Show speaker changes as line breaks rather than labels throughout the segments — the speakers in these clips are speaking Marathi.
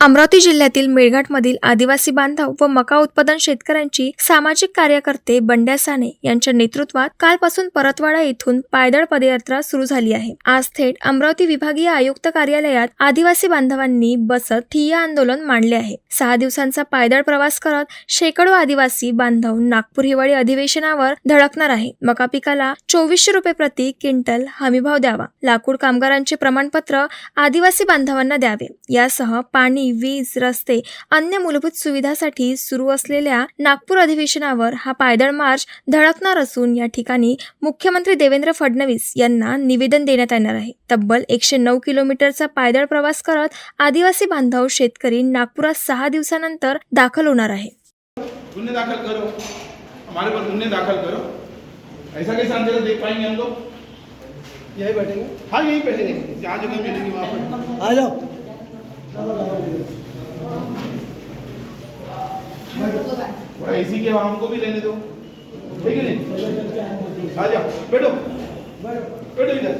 अमरावती जिल्ह्यातील मेळघाटमधील आदिवासी बांधव व मका उत्पादन शेतकऱ्यांची सामाजिक कार्यकर्ते बंड्या साने यांच्या नेतृत्वात कालपासून परतवाडा येथून पायदळ पदयात्रा सुरू झाली आहे. आज थेट अमरावती विभागीय आयुक्त कार्यालयात आदिवासी बांधवांनी बसत ठिय्या आंदोलन मांडले आहे. सहा दिवसांचा पायदळ प्रवास करत शेकडो आदिवासी बांधव नागपूर हिवाळी अधिवेशनावर धडकणार आहे मका पिकाला चोवीसशे रुपये प्रति क्विंटल हमीभाव द्यावा. लाकूड कामगारांचे प्रमाणपत्र आदिवासी बांधवांना द्यावे. यासह पाणी वीज रस्ते अन्य मूलभूत सुविधासाठी सुरू असलेल्या नागपूर अधिवेशनावर हा पायदळ मार्च धडकणार असून या ठिकाणी मुख्यमंत्री देवेंद्र फडणवीस यांना निवेदन देण्यात येणार आहे. तब्बल एकशे नऊ किलोमीटरचा पायदळ प्रवास करत आदिवासी बांधव शेतकरी नागपुरात सहा दिवसानंतर दाखल होणार आहे.
गुन्हे दाखल करो. हमारे पर गुन्हे दाखल करो. ऐसा कैसे देख पाएंगे हम लोग?
यही बैठेंगे।
हाँ यहीं बैठेंगे। जहाँ जगह मिलेगी वहाँ पर।
आ जाओ।
थोड़ा एसी के हमको भी लेने दो। ठीक है नहीं आ जाओ। बैठो। बैठो इधर।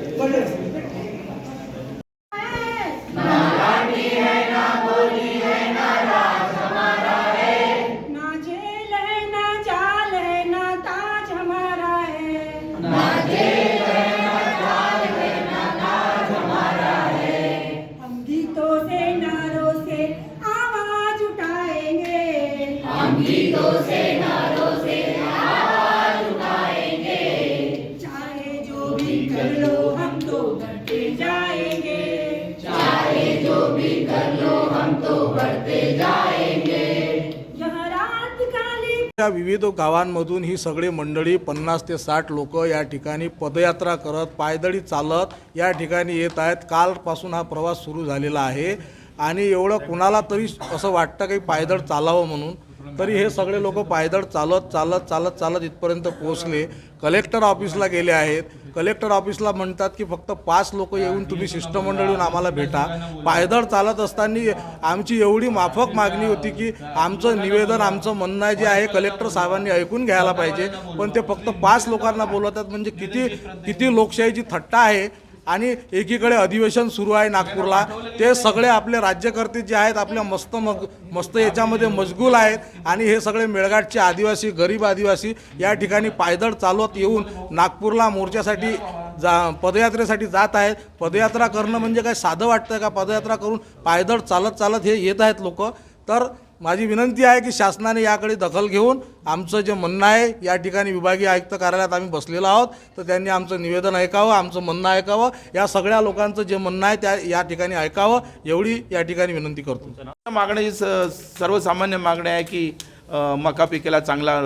विविध गावांमधून ही सगळी मंडळी पन्नास ते साठ लोक या ठिकाणी पदयात्रा करत पायदळी चालत या ठिकाणी येत आहेत. कालपासून हा प्रवास सुरू झालेला आहे. आणि एवढं कुणाला तरी असं वाटतं की पायदळ चालावं म्हणून. तरी हे सगळे लोक पायदळ चालत चालत चालत चालत इथपर्यंत पोहोचले. कलेक्टर ऑफिसला गेले आहेत. कलेक्टर ऑफिसला म्हणतात की फक्त पाच लोक येऊन तुम्ही शिष्टमंडळीहून आम्हाला भेटा. पायदळ चालत असताना आमची एवढी माफक मागणी होती की आमचं निवेदन आमचं म्हणणं आहे जे आहे कलेक्टर साहेबांनी ऐकून घ्यायला पाहिजे. पण ते फक्त पाच लोकांना बोलवतात. म्हणजे किती किती लोकशाहीची थट्टा आहे. आणि एकीकडे अधिवेशन सुरू आहे नागपूरला. ते सगळे आपले राज्यकर्ते जे आहेत आपल्या मस्त मग मस्त याच्यामध्ये मशगूल आहेत आणि हे सगळे मेळघाटचे आदिवासी गरीब आदिवासी या ठिकाणी पायदळ चालवत येऊन नागपूरला मोर्चासाठी जा पदयात्रेसाठी जात आहेत. पदयात्रा करणं म्हणजे काय साधं वाटतं का? पदयात्रा करून पायदळ चालत चालत हे येत आहेत लोक. तर माझी विनंती आहे की शासनाने याकडे दखल घेऊन आमचं जे म्हणणं आहे या ठिकाणी विभागीय आयुक्त कार्यालयात आम्ही बसलेलो आहोत. तर त्यांनी आमचं निवेदन ऐकावं आमचं म्हणणं ऐकावं. या सगळ्या लोकांचं जे म्हणणं आहे त्या या ठिकाणी ऐकावं. एवढी या ठिकाणी विनंती करतो.
मागणी स- सर्वसामान्य मागणी आहे की मका पिकाला चांगला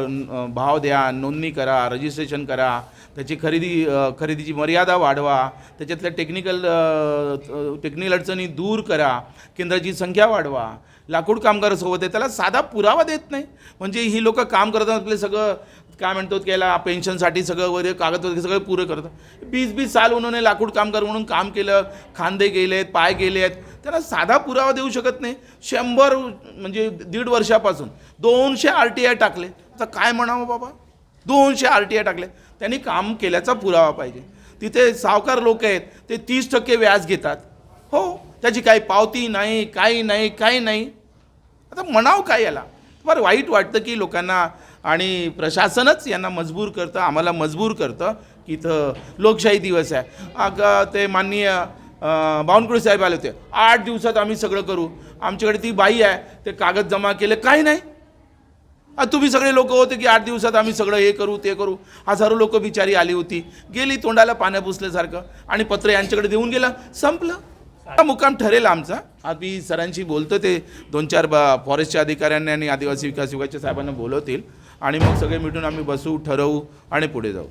भाव द्या नोंदणी करा रजिस्ट्रेशन करा त्याची खरेदी खरेदीची मर्यादा वाढवा त्याच्यातल्या टेक्निकल टेक्निकल अडचणी दूर करा केंद्राची संख्या वाढवा. लाकूड कामगारासोबत आहे त्याला साधा पुरावा देत नाही. म्हणजे ही लोक काम करतात आपले सगळं काय म्हणतो केला पेन्शनसाठी सगळं वगैरे कागदपत्र सगळं पुरं करतात. बीस बीस साल उन्होंने लाकूड कामगार म्हणून काम केलं खांदे गेलेत पाय गेले आहेत त्यांना साधा पुरावा देऊ शकत नाही. शंभर म्हणजे दीड वर्षापासून दोनशे आर टी आय टाकले. आता काय म्हणावं बाबा? दोनशे आर टी आय टाकले. त्यांनी काम केल्याचा पुरावा पाहिजे. तिथे सावकार लोक आहेत ते तीस टक्के व्याज घेतात. हो त्याची काही पावती नाही काही नाही काही नाही. आता म्हणावं काय याला? फार वाईट वाटतं की लोकांना आणि प्रशासनच यांना मजबूर करतं आम्हाला मजबूर करतं की इथं लोकशाही दिवस आहे. अगं ते माननीय बावनकुळे साहेब आले होते. आठ दिवसात आम्ही सगळं करू. आमच्याकडे ती बाई आहे ते कागद जमा केले काही नाही. तुम्ही सगळे लोक होते की आठ दिवसात आम्ही सगळं हे करू ते करू. हजारो लोक बिचारी आली होती. गेली तोंडाला पाण्या पुसल्यासारखं आणि पत्र यांच्याकडे देऊन गेलं. संपलं. हा मुक्काम ठरेल आमचा. आम्ही सरांशी बोलतो ते दोन चार बा फॉरेस्टच्या अधिकाऱ्यांनी आणि आदिवासी विकास विभागाच्या साहेबांना बोलवतील. आणि मग सगळे मिळून आम्ही बसू ठरवू आणि पुढे जाऊ.